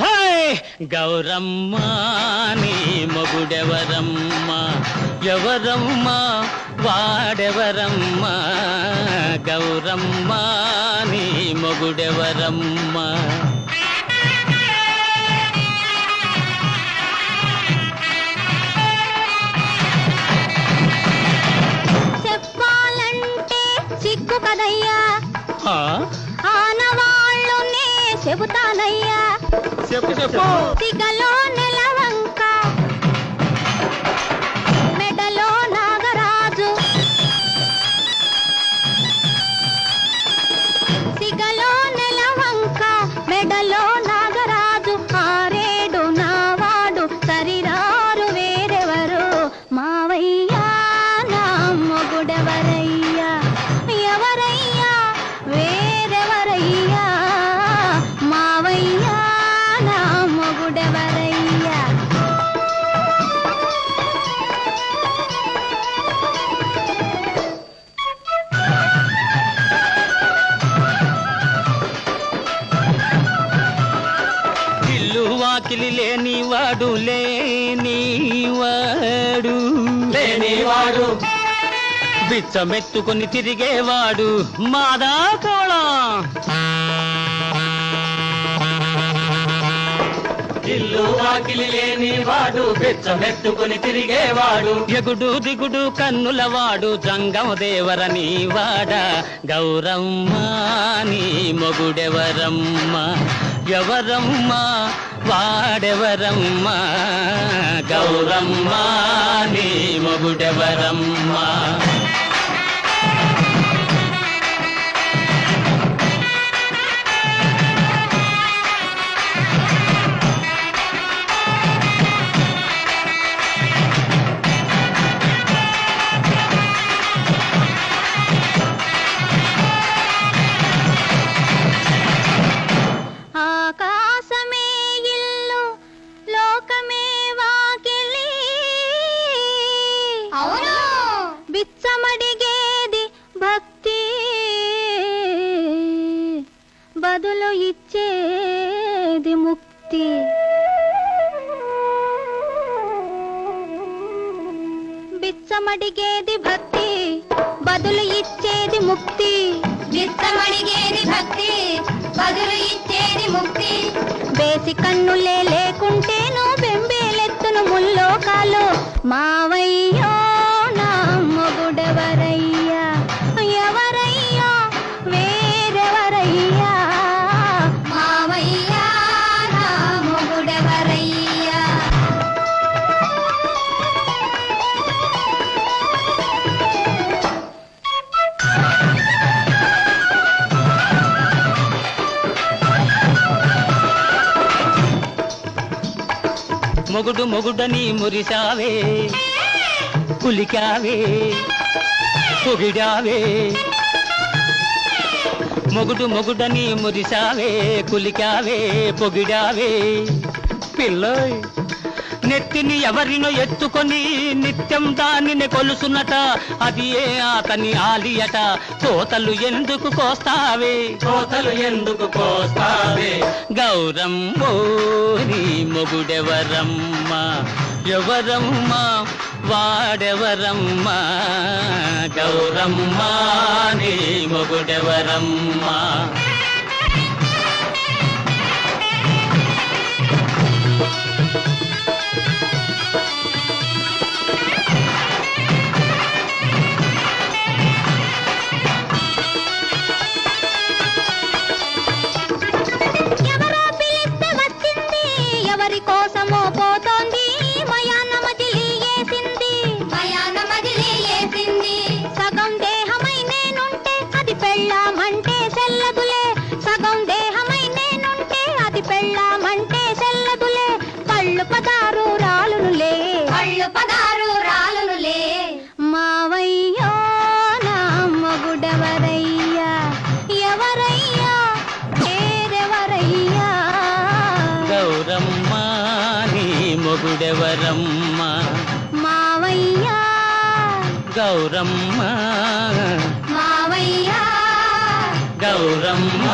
Hi Gauramma నీ మొగుడెవరమ్మ? ఎవరమ్మ? వాడెవరమ్మ? గౌరమ్మ నీ మొగుడెవరమ్మ? చెబుతానయ్యా. చెప్పు చెప్పు. వాకిలి లేని వాడు లేని వాడు. లేనివాడు బిచ్చమెత్తుకుని తిరిగేవాడు మాదా కోళం. ఇల్లు వాకిలి లేనివాడు బెచ్చమెత్తుకుని తిరిగేవాడు. ఎగుడు దిగుడు కన్నులవాడు జంగమ దేవరని వాడ. గౌరమ్మ నీ మొగుడెవరమ్మ? ఎవరమ్మా? వాడెవరమ్మా? గౌరమ్మ నీ మొగుడెవరమ్మా? బిచ్చమడిగేది భక్తి బదులు ఇచ్చేది ముక్తి. బిచ్చమడిగేది భక్తి బదులు ఇచ్చేది ముక్తి. బేసి కన్నులే లేకుంటేను బెంబేలెత్తును ముల్లోకాలు మావయ్యో మొగుడు మొగుడని మురిసావే కులికావే పొగిడావే. మొగుడు మొగుడని మురిసావే కులికావే పొగిడావే. పిల్లోయ్ నెత్తిని ఎవరినో ఎత్తుకొని నిత్యం దానిని కొలుసునట. అది ఏ అతని ఆలియట. కోతలు ఎందుకు కోస్తావే? కోతలు ఎందుకు కోస్తావే? గౌరమ్మో నీ మొగుడెవరమ్మ? ఎవరమ్మ? వాడెవరమ్మ? గౌరమ్మ నీ మొగుడెవరమ్మ? మొగుడెవరమ్మ? మావయ్య. గౌరమ్మ. మావయ్య. గౌరమ్మ.